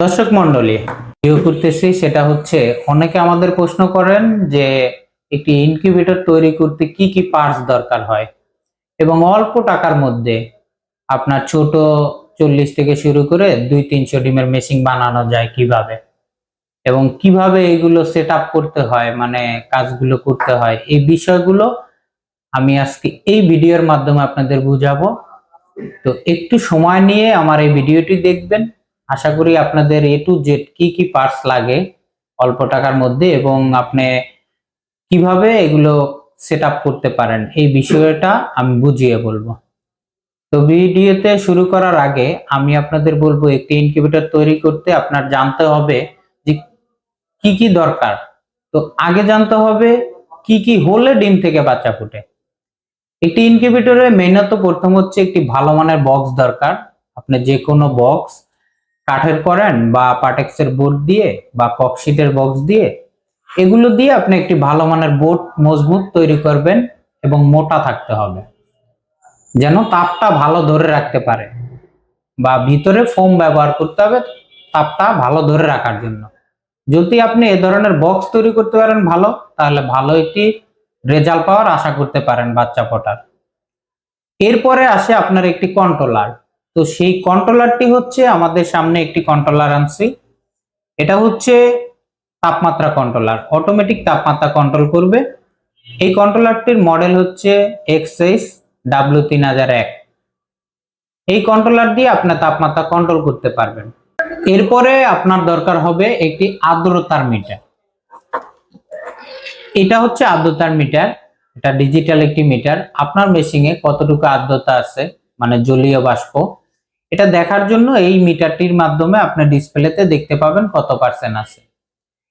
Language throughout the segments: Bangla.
দর্শক মন্ডলী ভিডিও করতেছি, সেটা হচ্ছে অনেকে আমাদের প্রশ্ন করেন যে একটি ইনকিউবেটর তৈরি করতে কি কি পার্টস দরকার হয়। এবং অল্প টাকার মধ্যে আপনার ছোট চল্লিশ থেকে শুরু করে দুই তিনশো ডিমের মেশিন বানানো যায় কীভাবে? এবং কীভাবে এগুলো সেট করতে হয় মানে কাজগুলো করতে হয়, এই বিষয়গুলো আমি আজকে এই ভিডিওর মাধ্যমে আপনাদের বুঝাবো। তো একটু সময় নিয়ে আমার এই ভিডিওটি দেখবেন। আশা করি আপনাদের এ টু জেড কি কি পার্টস লাগে অল্প টাকার মধ্যে এবং আপনি কীভাবে এগুলো সেট করতে পারেন, এই বিষয়টা আমি বুঝিয়ে বলব। তো ভিডিওতে শুরু করার আগে আমি আপনাদের বলব, একটি ইনকিউবেটর তৈরি করতে আপনার জানতে হবে যে কি কি দরকার। তো আগে জানতে হবে কি কি হলে ডিম থেকে বাচ্চা ফুটে। একটি ইনকিউবেটরে মেইনত প্রথম হচ্ছে একটি ভালো মানের বক্স দরকার। আপনি যে কোনো বক্স কাঠের করেন বা পাটেক্সের বোর্ড দিয়ে বা ককশিটের বক্স দিয়ে, এগুলো দিয়ে আপনি একটি ভালো মানের বোর্ড মজবুত তৈরি করবেন এবং মোটা থাকতে হবে। যেন তাপটা ভালো ধরে রাখতে পারে বা ভিতরে ফোম ব্যবহার করতে হবে তাপটা ভালো ধরে রাখার জন্য। যদি আপনি এ ধরনের বক্স তৈরি করতে পারেন ভালো, তাহলে ভালো একটি রেজাল্ট পাওয়ার আশা করতে পারেন বাচ্চা পটার এরপরে আসে আপনার একটি কন্ট্রোলার তো সেই কন্ট্রোলারটি হচ্ছে আমাদের সামনে একটি কন্ট্রোলার আনছি। এটা হচ্ছে তাপমাত্রা কন্ট্রোলার অটোমেটিক তাপমাত্রা কন্ট্রোল করবে। এই কন্ট্রোলারটির মডেল হচ্ছে এক্সএস ডাব্লিউ তিন হাজার এক এই কন্ট্রোলার দিয়ে আপনার তাপমাত্রা কন্ট্রোল করতে পারবেন। এরপরে আপনার দরকার হবে একটি আর্দ্রতার মিটার এটা হচ্ছে আর্দ্রতার মিটার এটা ডিজিটাল একটি মিটার আপনার মেশিনে কতটুকু আর্দ্রতা আছে? মানে জলীয় বাষ্প। এটা দেখার জন্য এই মিটারটির মাধ্যমে আপনি ডিসপ্লেতে দেখতে পাবেন কত পার্সেন্ট আছে।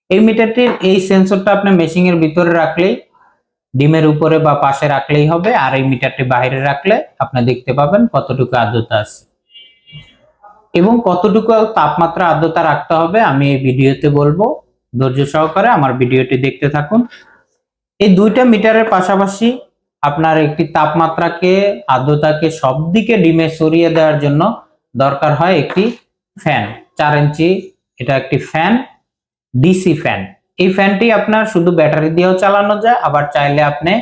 এই মিটারটির এই সেন্সরটা আপনি মেশিনের ভিতরে রাখলেই, ডিমের উপরে বা পাশে রাখলেই হবে, আর এই মিটারটি বাইরে রাখলে আপনি দেখতে পাবেন কতটুকু আর্দ্রতা আছে। এবং কতটুকু তাপমাত্রা আর্দ্রতা রাখতে হবে আমি এই ভিডিওতে বলব। ধৈর্য সহকারে আমার ভিডিওটি দেখতে থাকুন। এই দুইটা মিটারের পাশাপাশি আপনার একটি তাপমাত্রাকে, আর্দ্রতাকে সব দিকে ডিমে সরিয়ে দেওয়ার জন্য দরকার হয় একটি ফ্যান চার ইঞ্চি, এটা একটি ফ্যান ডিসি ফ্যান এই ফ্যানটি আপনার শুধু ব্যাটারি দিয়েও চালানো যায়, আবার চাইলে আপনি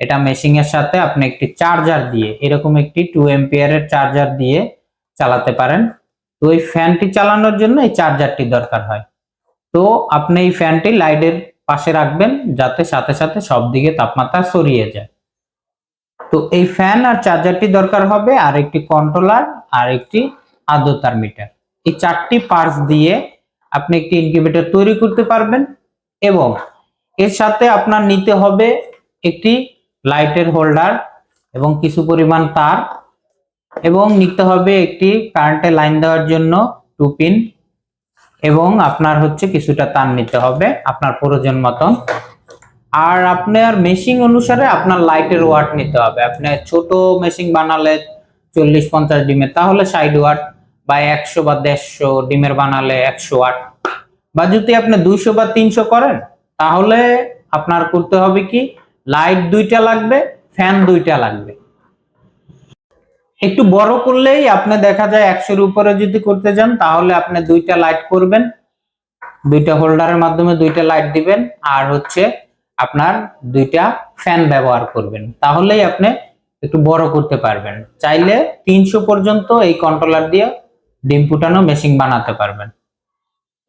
এটা মেশিং এর সাথে আপনি একটি চার্জার দিয়ে, এরকম একটি টু এম্পিয়ারের চার্জার দিয়ে চালাতে পারেন। তো এই ফ্যানটি চালানোর জন্য এই চার্জারটি দরকার হয়। তো আপনি এই ফ্যানটি লাইটের পাশে রাখবেন, যাতে সাথে সাথে সব দিকে তাপমাত্রা সরিয়ে যায়। তো এই ফ্যান আর চার্জারটি দরকার হবে, আর একটি কন্ট্রোলার আর একটি আর্দ্রতার মিটার এই চারটি পার্টস দিয়ে আপনি একটি ইনকিউবেটর তৈরি করতে পারবেন এবং এর সাথে আপনার নিতে হবে একটি লাইটের হোল্ডার এবং কিছু পরিমাণ তার এবং নিতে হবে একটি কারেন্টের লাইন দেওয়ার জন্য টু পিন এবং আপনার হচ্ছে কিছুটা তার নিতে হবে আপনার প্রয়োজন মতন। আর আপনার মেশিং অনুসারে আপনার লাইটের ওয়াট নিতে হবে। আপনি ছোট মেশিং বানালে চল্লিশ পঞ্চাশ ডিমের, তাহলে ষাট ওয়াট বা একশো বা দেড়শো ডিমের বানালে একশো ওয়াট। বা যদি আপনি দুইশো বা তিনশো করেন, তাহলে আপনার করতে হবে কি? লাইট দুইটা লাগবে, ফ্যান দুইটা লাগবে। একটু বড় করলেই আপনি দেখা যায় একশোর উপরে যদি করতে যান, তাহলে আপনি দুইটা লাইট করবেন। দুইটা হোল্ডারের মাধ্যমে দুইটা লাইট দিবেন, আর হচ্ছে আপনার দুইটা ফ্যান ব্যবহার করবেন। তাহলেই আপনি একটু বড় করতে পারবেন। চাইলে তিনশো পর্যন্ত এই কন্ট্রোলার দিয়ে ডিম ফুটানো মেশিন বানাতে পারবেন।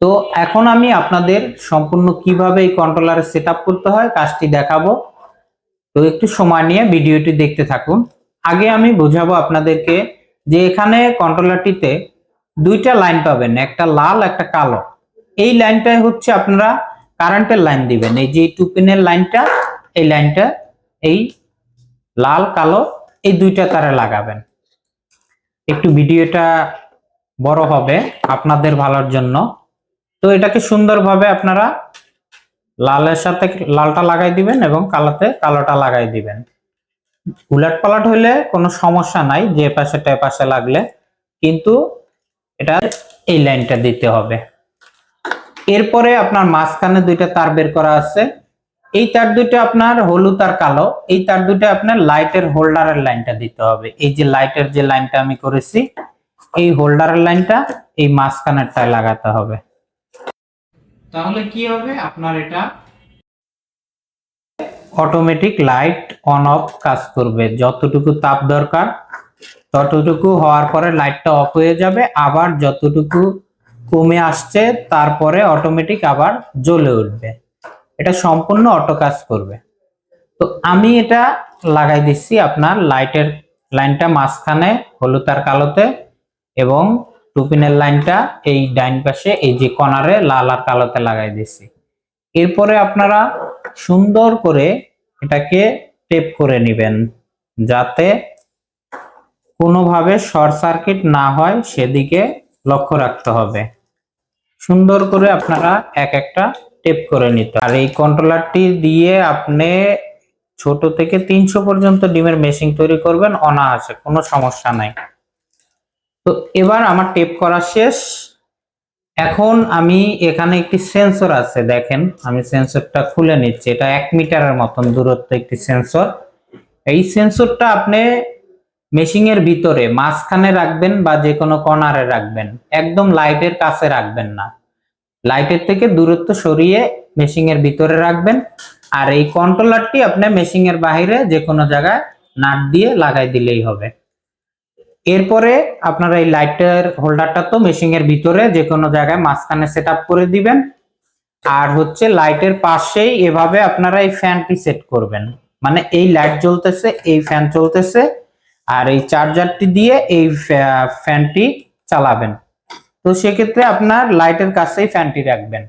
তো এখন আমি আপনাদের সম্পূর্ণ কীভাবে এই কন্ট্রোলারে সেট করতে হয় কাজটি দেখাবো। তো একটু সময় নিয়ে ভিডিওটি দেখতে থাকুন। আগে আমি বোঝাবো আপনাদেরকে যে এখানে কন্ট্রোলারটিতে দুইটা লাইন পাবেন, একটা লাল, একটা কালো। এই লাইনটাই হচ্ছে আপনারা কারেন্টের লাইন দিবেন। এই যে টু পিনের লাইনটা এই লাইনটা এই লাল, কালো এই দুইটা তারে লাগাবেন। একটু ভিডিওটা বড় হবে আপনাদের ভালোর জন্য। তো এটাকে সুন্দরভাবে আপনারা লালের সাথে লালটা লাগাই দিবেন এবং কালোতে কালোটা লাগাই দিবেন। উলাট পালাট হইলে কোনো সমস্যা নাই, যে পাশে টে পাশে লাগলে। কিন্তু এটা এই লাইনটা দিতে হবে। এরপরে আপনার মাঝখানে দুইটা তার বের করা আছে। এই তার দুটো আপনার হলুদ আর কালো, এই তার দুটো আপনার লাইটের হোল্ডারের লাইনটা দিতে হবে। এই যে লাইটের যে লাইনটা আমি করেছি, এই হোল্ডারের লাইনটা এই মাঝখানেরটায় লাগাতে হবে। তাহলে কি হবে? আপনার এটা অটোমেটিক লাইট অন অফ কাজ করবে। যতটুকু তাপ দরকার, ততটুকু হওয়ার পরে লাইটটা অফ হয়ে যাবে। আবার যতটুকু কমে আসছে, তারপরে অটোমেটিক আবার জ্বলে উঠবে। এটা সম্পূর্ণ অটো কাজ করবে। তো আমি এটা লাগাই দিচ্ছি আপনার লাইটের লাইনটা মাঝখানে, হলুদ আর কালোতে, এবং টুপিনের লাইনটা এই ডাইন পাশে, এই যে কর্নারে লাল আর কালোতে লাগাই দিচ্ছি। এরপরে আপনারা সুন্দর করে এটাকে টেপ করে নেবেন, যাতে কোনোভাবে শর্ট সার্কিট না হয়, সেদিকে লক্ষ্য রাখতে হবে। সুন্দর করে আপনারা এক একটা টেপ করে নিতে আর এই কন্ট্রোলারটি দিয়ে আপনি ছোট থেকে তিনশো পর্যন্ত ডিমের মেশিন তৈরি করবেন, অনায়াসে, কোনো সমস্যা নাই। তো এবার আমার টেপ করা শেষ। এখন আমি এখানে একটি সেন্সর আছে, দেখেন, আমি সেন্সরটা খুলে নিচ্ছি। এটা এক মিটারের মতন দূরত্ব একটি সেন্সর এই সেন্সরটা আপনি মেশিনের ভিতরে মাঝখানে রাখবেন বা যে কোনো কর্নারে রাখবেন। একদম লাইটের কাছে রাখবেন না। লাইটের থেকে দূরত্ব সরিয়ে মেশিনের ভিতরে রাখবেন। আর এই কন্ট্রোলারটি আপনি মেশিনের বাইরে যে কোনো জায়গায় নাট দিয়ে লাগাই দিলেই হবে। এরপরে আপনারা এই লাইটের হোল্ডারটা তো মেশিনের ভিতরে যে কোনো জায়গায় মাঝখানে সেট করে দিবেন। আর হচ্ছে লাইটের পাশেই এভাবে আপনারা এই ফ্যানটি সেট করবেন। মানে এই লাইট জ্বলতেছে, এই ফ্যান চলতেছে। আর এই চার্জারটি দিয়ে এই ফ্যা- ফ্যানটি চালাবেন। তো সেক্ষেত্রে আপনার লাইটের কাছেই ফ্যানটি রাখবেন।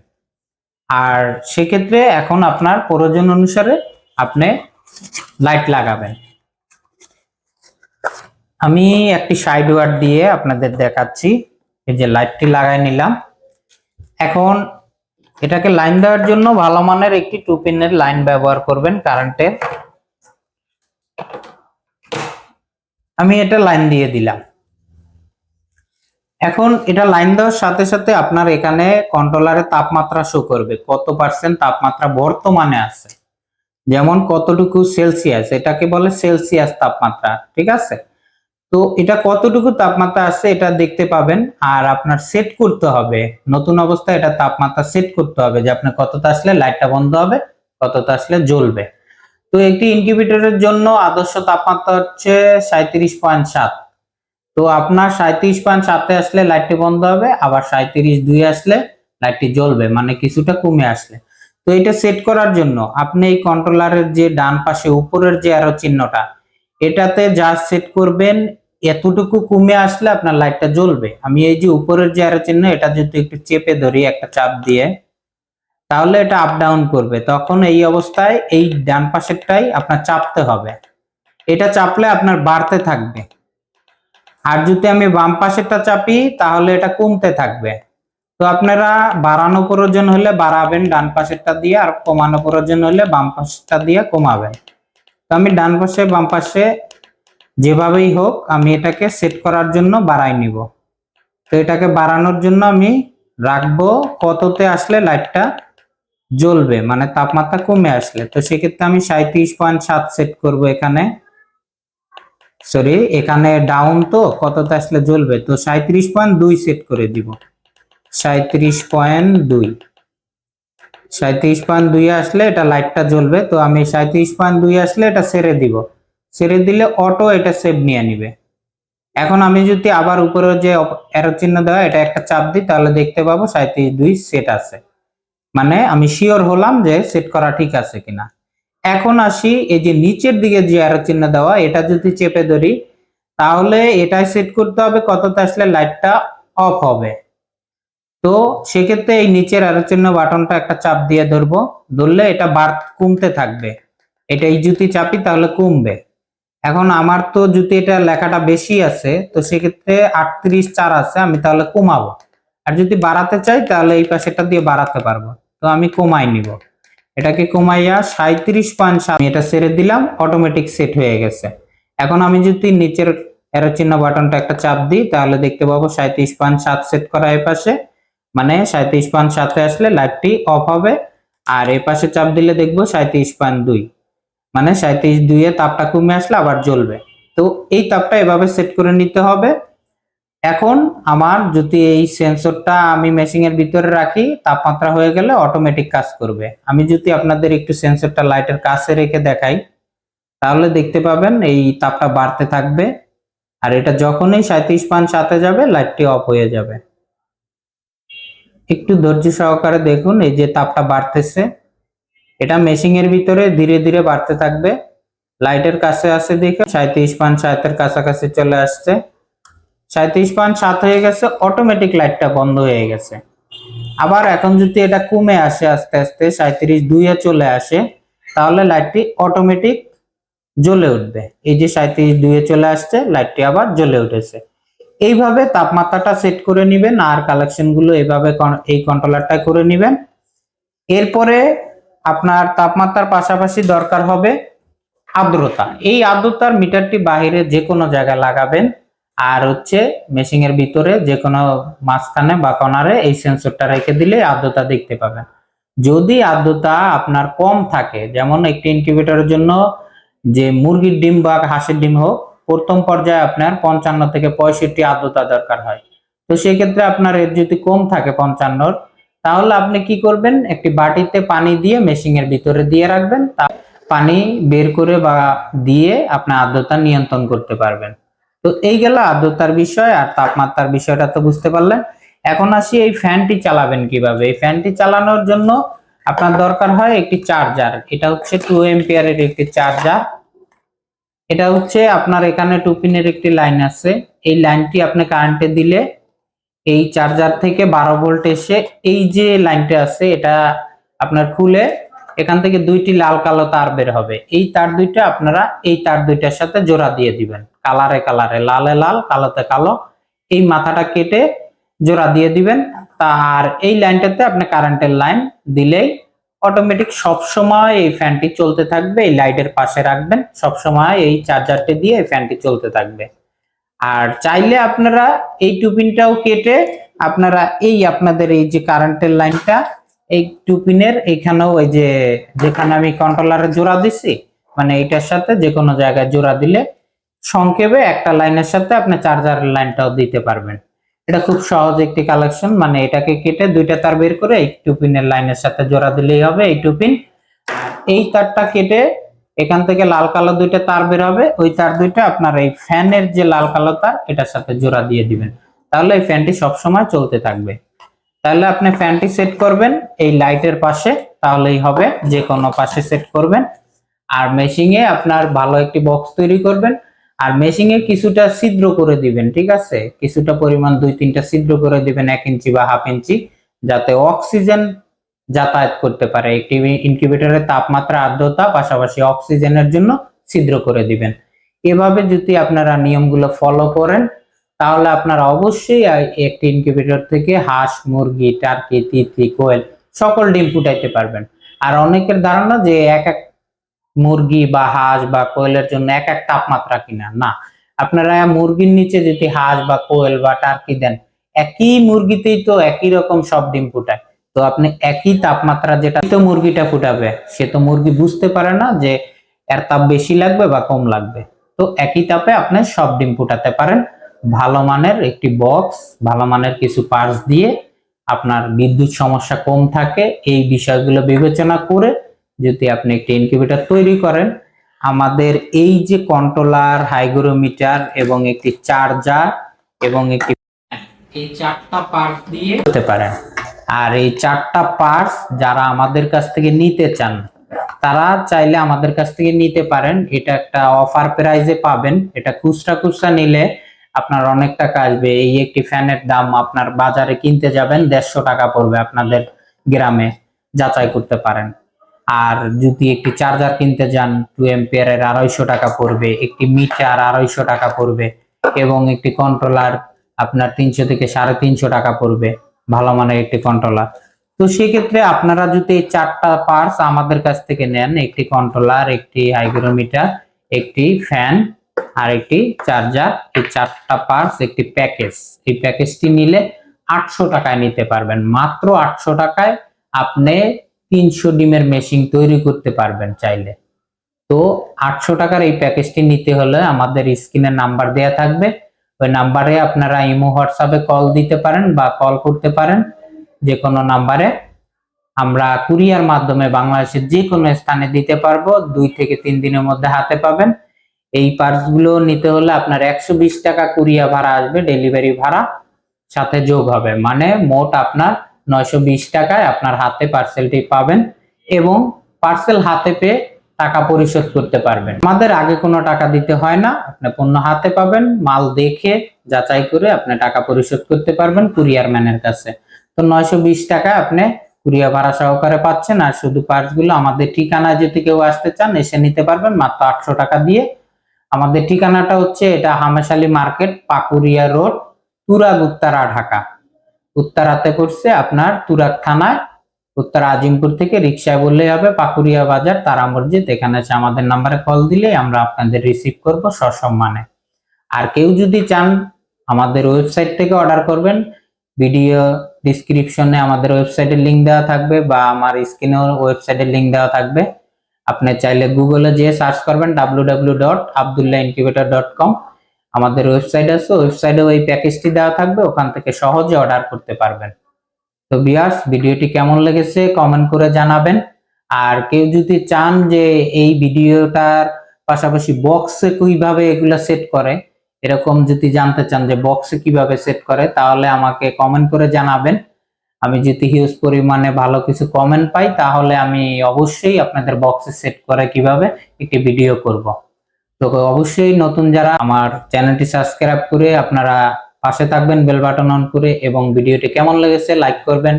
আর সেক্ষেত্রে এখন আপনার প্রয়োজন অনুসারে আপনি লাইট লাগাবেন। আমি একটি সাইড ওয়ার দিয়ে আপনাদের দেখাচ্ছি, এই যে লাইটটি লাগাই নিলাম। এখন এটাকে লাইন দেওয়ার জন্য ভালো মানের একটি টু পিনের লাইন ব্যবহার করবেন কারেন্টের। আমি এটা লাইন দিয়ে দিলাম। এখন এটা লাইন দেওয়ার সাথে সাথে আপনার এখানে কন্ট্রোলারের তাপমাত্রা শো করবে। কত পার্সেন্ট তাপমাত্রা বর্তমানে আছে? যেমন কতটুকু সেলসিয়াস, এটাকে বলে সেলসিয়াস তাপমাত্রা, ঠিক আছে? তো এটা কতটুকু তাপমাত্রা আছে এটা দেখতে পাবেন, আর আপনার সেট করতে হবে। নতুন অবস্থায় এটা তাপমাত্রা সেট করতে হবে যে আপনার কতটা আসলে লাইটটা বন্ধ হবে, কতটা আসলে জ্বলবে। তো একটি ইনকিউবেটরের জন্য আদর্শ তাপমাত্রা হচ্ছে সাঁত্রিশ পয়েন্ট সাত। তো আপনার সাঁত্রিশ পয়েন্ট সাতে আসলে লাইটটি বন্ধ হবে, আবার সাঁত্রিশ দুই আসলে লাইটটি জ্বলবে মানে কিছুটা কমে আসলে। তো এটা সেট করার জন্য আপনি এই কন্ট্রোলারের যে ডান পাশে উপরের যে আরও চিহ্নটা, এটাতে যা সেট করবেন, এতটুকু কমে আসলে আপনার লাইটটা জ্বলবে। আমি এই যে উপরের যে আরও চিহ্ন, এটা যদি একটু চেপে ধরি, একটা চাপ দিয়ে, তাহলে এটা আপ ডাউন করবে। তখন এই অবস্থায় এই ডান পাশেরটাই আপনার চাপতে হবে। এটা চাপলে আপনার বাড়তে থাকবে। আর যদি আমি বাম পাশেরটা চাপি, তাহলে এটা কমতে থাকবে। তো আপনারা বাড়ানো প্রয়োজন হলে বাড়াবেন, ডান পাশেরটা দিয়ে আর কমানো প্রয়োজন হলে বাম পাশেরটা দিয়ে কমাবেন। তো আমি ডান পাশে, বাম পাশে যেভাবেই হোক আমি এটাকে সেট করার জন্য বাড়াই নিব। তো এটাকে বাড়ানোর জন্য আমি রাখব, কততে আসলে লাইটটা জ্বলবে মানে তাপমাত্রা কমে আসলে। তো সেক্ষেত্রে আমি সাঁত্রিশ পয়েন্ট সাত সেট করব এখানে। সরি এখানে ডাউন তো, কততে আসলে জ্বলবে? তো সাঁত্রিশ পয়েন্ট দুই সেট করে দিব। সাঁত্রিশ পয়েন্ট দুই। সাঁত্রিশ পয়েন্ট দুই আসলে এটা লাইটটা জ্বলবে, তো আমি সাঁত্রিশ পয়েন্ট দুই আসলে এটা সেরে দিব। সেরে দিলে অটো এটা সেভ নিয়ে নিবে। এখন আমি যদি আবার উপরে যে এরো চিহ্ন দেওয়া, এটা একটা চাপ দিই, তাহলে দেখতে পাবো সাঁত্রিশ দুই সেট আছে। মানে আমি শিওর হলাম যে সেট করা ঠিক আছে কিনা। এখন আসি, এই যে নিচের দিকে যে অ্যারো চিহ্ন দেওয়া, এটা যদি চেপে ধরি, তাহলে এটাই সেট করতে হবে, কততে আসলে লাইটটা অফ হবে। তো সেক্ষেত্রে এই নিচের অ্যারো চিহ্ন বাটনটা একটা চাপ দিয়ে ধরবো, ধরলে এটা বার কমতে থাকবে। এটা এই জুতি চাপি, তাহলে কমবে। এখন আমার তো যদি এটা লেখাটা বেশি আছে, তো সেক্ষেত্রে আটত্রিশ চার আছে, আমি তাহলে কমাবো। আর যদি বাড়াতে চাই, তাহলে এই পাশেটা দিয়ে বাড়াতে পারব। তো আমি কমাই নিব। এটাকে কমাইয়া সাঁত্রিশ পয়েন্ট সাত এটা ছেড়ে দিলাম অটোমেটিক সেট হয়ে গেছে। এখন আমি যদি নিচের এরো চিহ্ন বাটনটা একটা চাপ দিই, তাহলে দেখতে পাবো সাঁত্রিশ পয়েন্ট সাত সেট করা এই পাশে। মানে সাঁত্রিশ পয়েন্ট সাতে আসলে লাইটটি অফ হবে, আর এই পাশে চাপ দিলে দেখব সাঁত্রিশ পয়েন্ট দুই। মানে সাঁত্রিশ দুইয়ে তাপটা কমে আসলে আবার জ্বলবে। তো এই তাপটা এভাবে সেট করে নিতে হবে। এখন আমার যদি এই সেন্সরটা আমি মেশিং এর ভিতরে রাখি, তাপমাত্রা হয়ে গেলে অটোমেটিক কাজ করবে। আমি যদি আপনাদের একটু সেন্সরটা লাইটের কাছে রেখে দেখাই, তাহলে দেখতে পাবেন এই তাপটা বাড়তে থাকবে। আর এটা যখনই সাঁত্রিশ পয়েন্ট সাথে যাবে লাইটটি অফ হয়ে যাবে। একটু ধৈর্য সহকারে দেখুন, এই যে তাপটা বাড়তেছে। এটা মেশিং এর ভিতরে ধীরে ধীরে বাড়তে থাকবে। লাইটের কাছে আসে দেখে সাঁত্রিশ পয়েন্ট সাতের কাছাকাছি চলে আসছে। সাঁত্রিশ পয়েন্ট সাত হয়ে গেছে অটোমেটিক লাইটটা বন্ধ হয়ে গেছে। আবার এখন যদি এটা কমে আসে আস্তে আস্তে, সাঁত্রিশ দুইয়ে চলে আসে, তাহলে লাইটটি অটোমেটিক জ্বলে উঠবে। এই যে সাঁত্রিশ দুইয়ে চলে আসছে লাইটটি আবার জ্বলে উঠেছে। এইভাবে তাপমাত্রাটা সেট করে নেবেন, আর কালেকশনগুলো এইভাবে এই কন্ট্রোলারটা করে নেবেন। এরপরে আপনার তাপমাত্রার পাশাপাশি দরকার হবে আর্দ্রতা। এই আর্দ্রতার মিটারটি বাইরে যে কোনো জায়গায় লাগাবেন। আর হচ্ছে মেশিং এর ভিতরে যে কোনো মাঝখানে বা কর্নারে এই সেন্সরটা রেখে দিলে আর্দ্রতা দেখতে পাবেন। যদি আর্দ্রতা আপনার কম থাকে, যেমন একটি ইনকিউবেটরের জন্য যে মুরগির ডিম বা হাঁসের ডিম হোক, প্রথম পর্যায়ে আপনার পঞ্চান্ন থেকে পঁয়ষট্টি আর্দ্রতা দরকার হয়। তো সেই ক্ষেত্রে আপনার এর যদি কম থাকে পঞ্চান্নর, তাহলে আপনি কি করবেন? একটি বাটিতে পানি দিয়ে মেশিং এর ভিতরে দিয়ে রাখবেন। তা পানি বের করে বা দিয়ে আপনার আর্দ্রতা নিয়ন্ত্রণ করতে পারবেন। তো এই গেল আর্দ্রতার বিষয় আর তাপমাত্রার বিষয়টা তো বুঝতে পারলেন। এখন আসি এই ফ্যানটি চালাবেন কীভাবে? এই ফ্যানটি চালানোর জন্য আপনার দরকার হয় একটি চার্জার। এটা হচ্ছে টু এম্পিয়ারের একটি চার্জার। এটা হচ্ছে আপনার এখানে টু পিনের একটি লাইন আছে। এই লাইনটি আপনি কারেন্টে দিলে এই চার্জার থেকে বারো ভোল্ট এসে এই যে লাইনটা আছে, এটা আপনার খুলে এখান থেকে দুইটি লাল কালো তার বের হবে। এই তার দুইটা আপনারা এই তার দুইটার সাথে জোড়া দিয়ে দিবেন। কালারে কালারে, লালে লাল, কালোতে কালো। এই মাথাটা কেটে জোড়া দিয়ে দিবেন। তার এই লাইনটাতে আপনি কারেন্টের লাইন দিলেই অটোমেটিক সব সময় এই ফ্যানটি চলতে থাকবে। এই লাইটের পাশে রাখবেন। সব সময় এই চার্জারটি দিয়ে এই ফ্যানটি চলতে থাকবে। আর চাইলে আপনারা এই টুপিনটাও কেটে আপনারা এই আপনাদের এই যে কারেন্টের লাইনটা এই টুপিনের এখানেও ওই যে, যেখানে আমি কন্ট্রোলারে জোড়া দিছি মানে এটার সাথে যে কোনো জায়গায় জোড়া দিলে সংক্ষেপে একটা লাইনের সাথে আপনি চার্জারের লাইনটাও দিতে পারবেন। এটা খুব সহজ একটি কালেকশন মানে এটাকে কেটে দুইটা তার বের করে এই টুপিনের লাইনের সাথে জোড়া দিলেই হবে এই টুপিন। এই তারটা কেটে এখান থেকে লাল কালো দুইটা তার বের হবে, ওই তার দুইটা আপনার এই ফ্যানের যে লাল কালো তার, এটার সাথে জোড়া দিয়ে দিবেন। তাহলে এই ফ্যানটি সবসময় চলতে থাকবে। তাহলে আপনি ফ্যানটি সেট করবেন এই লাইটের পাশে, তাহলেই হবে যে কোনো পাশে সেট করবেন। আর মেশিংয়ে আপনার ভালো একটি বক্স তৈরি করবেন। আর মেশিংয়ে কিছুটা ছিদ্র করে দিবেন, ঠিক আছে? কিছুটা পরিমাণ দুই তিনটা ছিদ্র করে দিবেন, এক ইঞ্চি বা হাফ ইঞ্চি, যাতে অক্সিজেন যাতায়াত করতে পারে। একটি ইনকিউবেটরের তাপমাত্রা আর্দ্রতা, পাশাপাশি অক্সিজেনের জন্য ছিদ্র করে দিবেন। এভাবে যদি আপনারা নিয়মগুলো ফলো করেন তাহলে আপনারা অবশ্যই একটি ইনকিউবেটর থেকে হাঁস, মুরগি টার্কি তিতি কোয়েল সকল ডিম ফুটাইতে পারবেন। আর অনেকের ধারণা যে এক এক মুরগি বা হাঁস বা কোয়েলের জন্য এক এক তাপমাত্রা কিনা? না। আপনারা মুরগির নিচে যদি হাঁস বা কোয়েল বা টার্কি দেন, একই মুরগিতেই তো একই রকম সব ডিম ফুটায়। তো আপনি একই তাপমাত্রা যেটা, তো মুরগিটা ফুটাবে। সে তো মুরগি বুঝতে পারে না যে এর তাপ বেশি লাগবে বা কম লাগবে। তো একই তাপে আপনি সব ডিম ফুটাতে পারেন। ভালো মানের একটি বক্স ভালো মানের কিছু পার্টস দিয়ে আপনার বিদ্যুৎ সমস্যা কম থাকে এই বিষয়গুলো বিবেচনা করে যদি আপনি একটি ইনকিউবেটর তৈরি করেন আমাদের এই যে কন্ট্রোলার হাইগ্রোমিটার এবং একটি চার্জার এবং একটি এই চারটা পার্টস দিয়ে হতে পারেন আর এই চারটা পার্টস যারা আমাদের কাছ থেকে নিতে চান তারা চাইলে আমাদের কাছ থেকে নিতে পারেন। এটা একটা অফার প্রাইজে পাবেন। এটা খুচরা খুচরা নিলে আপনার অনেক টাকা আসবে। এই একটি ফ্যানের দাম আপনার বাজারে কিনতে যাবেন, দেড়শো টাকা পড়বে আপনাদের গ্রামে যাচাই করতে পারেন। আর যদি একটি চার্জার কিনতে যান টু এম্পিয়ারের আড়াইশো টাকা পড়বে, একটি মিটার আড়াইশো টাকা পড়বে এবং একটি কন্ট্রোলার আপনার তিনশো থেকে সাড়ে তিনশো টাকা পড়বে, ভালো মানের একটি কন্ট্রোলার তো সেক্ষেত্রে আপনারা যদি এই চারটা পার্টস আমাদের কাছ থেকে নেন, একটি কন্ট্রোলার একটি হাইগ্রোমিটার একটি ফ্যান আর একটি চার্জার এই চারটা পার্টস একটি প্যাকেজ এই প্যাকেজটি নিলে আটশো টাকায় নিতে পারবেন। মাত্র আটশো টাকায় আপনি তিনশো ডিমের মেশিন তৈরি করতে পারবেন চাইলে। তো আটশো টাকার এই প্যাকেজটি নিতে হলে আমাদের স্ক্রিনে নাম্বার দেয়া থাকবে। ওই নাম্বারে আপনারা ইমো হোয়াটসঅ্যাপে কল দিতে পারেন বা কল করতে পারেন। যে কোনো নাম্বারে আমরা কুরিয়ার মাধ্যমে বাংলাদেশের যে কোনো স্থানে দিতে পারব। দুই থেকে তিন দিনের মধ্যে হাতে পাবেন। এই পার্টসগুলো নিতে হলে আপনার একশো বিশ টাকা কুরিয়া ভাড়া আসবে ডেলিভারি ভাড়া, সাথে যোগ হবে। মানে মোট আপনার নয়শো বিশ টাকায় আপনার হাতে পার্সেলটি পাবেন এবং পার্সেল হাতে পেয়ে টাকা পরিশোধ করতে পারবেন। আমাদের আগে কোনো টাকা দিতে হয় না, আপনি পণ্য হাতে পাবেন, মাল দেখে যাচাই করে আপনি টাকা পরিশোধ করতে পারবেন কুরিয়ার ম্যানের কাছে। তো নয়শো বিশ টাকা আপনি কুরিয়া ভাড়া সহকারে পাচ্ছেন, আর শুধু পার্টসগুলো আমাদের ঠিকানায় যদি কেউ আসতে চান, এসে নিতে পারবেন, মাত্র আটশো টাকা দিয়ে আমাদের ঠিকানাটা হচ্ছে এটা হামেশালি মার্কেট পাকুরিয়া রোড, তুরাগ, উত্তরা, ঢাকা। উত্তরাতে পড়ছে আপনার তুরাগ থানায়, উত্তর আজিমপুর থেকে রিক্সায় বললেই হবে পাকুরিয়া বাজার, তারা মসজিদ, এখানে এসে আমাদের নাম্বারে কল দিলে আমরা আপনাদের রিসিভ করব সসম্মানে। আর কেউ যদি চান আমাদের ওয়েবসাইট থেকে অর্ডার করবেন ভিডিও ডিসক্রিপশনে আমাদের ওয়েবসাইটের লিংক দেওয়া থাকবে বা আমার স্ক্রিনেও ওয়েবসাইটের লিংক দেওয়া থাকবে। আপনি চাইলে গুগলে যেয়ে সার্চ করবেন কম আমাদের ওয়েবসাইট আছে ওয়েবসাইটে ওই প্যাকেজটি দেওয়া থাকবে, ওখান থেকে সহজে অর্ডার করতে পারবেন। তো বিয়ার্স ভিডিওটি কেমন লেগেছে কমেন্ট করে জানাবেন। আর কেউ যদি চান যে এই ভিডিওটার পাশাপাশি বক্সে কীভাবে এগুলা সেট করে, এরকম যদি জানতে চান যে বক্সে কীভাবে সেট করে, তাহলে আমাকে কমেন্ট করে জানাবেন। আমি যদি হিউজ পরিমাণে ভালো কিছু কমেন্ট পাই, তাহলে আমি অবশ্যই আপনাদের বক্সে সেট করে কীভাবে একটি ভিডিও করব। তো অবশ্যই নতুন যারা আমার চ্যানেলটি সাবস্ক্রাইব করে আপনারা পাশে থাকবেন বেল বাটন অন করে এবং ভিডিওটি কেমন লেগেছে লাইক করবেন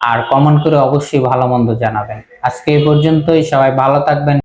আর কমেন্ট করে অবশ্যই ভালো মন্দ জানাবেন। আজকে এই পর্যন্তই, সবাই ভালো থাকবেন।